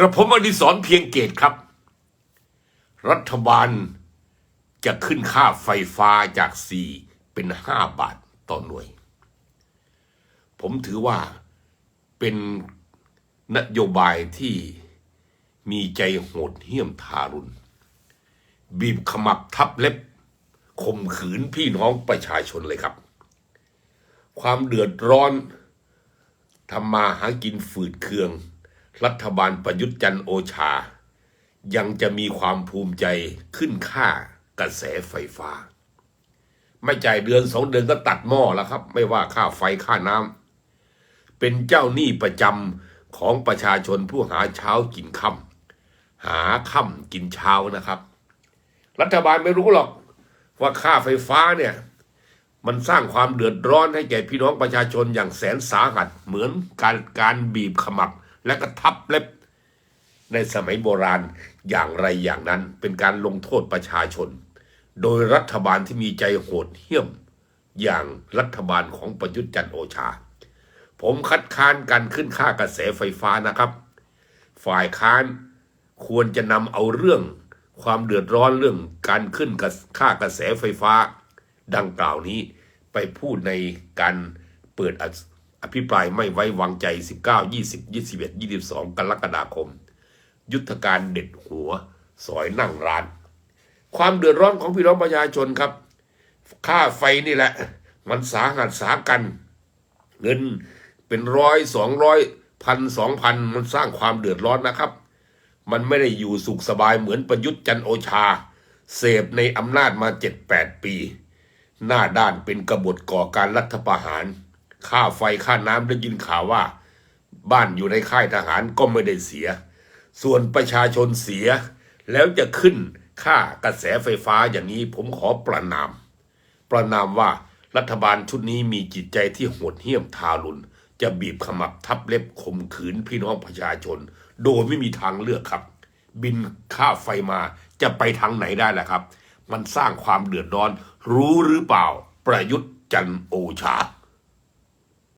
กระผมอดิศรเพียงเกตครับ รัฐบาลจะขึ้นค่าไฟฟ้าจากสี่เป็นห้าบาทต่อหน่วย ผมถือว่าเป็นนโยบายที่มีใจโหดเหี้ยมทารุณ บีบขมับทับเล็บข่มขืนพี่น้องประชาชนเลยครับ ความเดือดร้อนทำมาหากินฝืดเคือง รัฐบาลประยุทธ์จันโอชา ยังจะมีความภูมิใจขึ้นค่ากระแสไฟฟ้า ไม่จ่ายเดือนสองเดือนก็ตัดหม้อแล้วครับ ไม่ว่าค่าไฟค่าน้ำเป็นเจ้าหนี้ประจำของประชาชนผู้หาเช้ากินค่ำหาค่ำกินเช้านะครับ รัฐบาลไม่รู้หรอกว่าค่าไฟฟ้าเนี่ยมันสร้างความเดือดร้อนให้แก่พี่น้องประชาชนอย่างแสนสาหัสเหมือนการการบีบขมับ และก็ทับเล็บ ในสมัยโบราณอย่างไรอย่างนั้นเป็นการลงโทษประชาชน โดยรัฐบาลที่มีใจโหดเหี้ยม อย่างรัฐบาลของประยุทธ์จันโอชา ผมคัดค้านการขึ้นค่ากระแสไฟฟ้านะครับ ฝ่ายค้านควรจะนำเอาเรื่องความเดือดร้อนเรื่องการขึ้นค่ากระแสไฟฟ้า ดังกล่าวนี้ไปพูดในการเปิด อภิปรายไม่ไว้วางใจ 19 20 21 22 กรกฎาคม ยุทธการเด็ดหัว สอยนั่งร้าน ความเดือดร้อนของพี่น้องประชาชนครับ ค่าไฟนี่แหละ มันสาหัสสากัน เงินเป็นร้อยสองร้อยพันสองพันมันสร้างความเดือดร้อนนะครับ มันไม่ได้อยู่สุขสบายเหมือนประยุทธ์จันโอชา เสพในอำนาจมาเจ็ดแปดปี หน้าด้านเป็นกบฏก่อการรัฐประหาร ค่าไฟค่าน้ำได้ยินข่าวว่า บ้านอยู่ในค่ายทหารก็ไม่ได้เสีย ส่วนประชาชนเสีย แล้วจะขึ้นค่ากระแสไฟฟ้าอย่างนี้ผมขอประนาม ประนามว่ารัฐบาลชุดนี้มีจิตใจที่โหดเหี้ยมทารุณจะบีบขมับทับเล็บข่มขืนพี่น้องประชาชน โดยไม่มีทางเลือกครับ บินค่าไฟมาจะไปทางไหนได้ล่ะครับ มันสร้างความเดือดร้อน รู้หรือเปล่า ประยุทธ์จันโอชา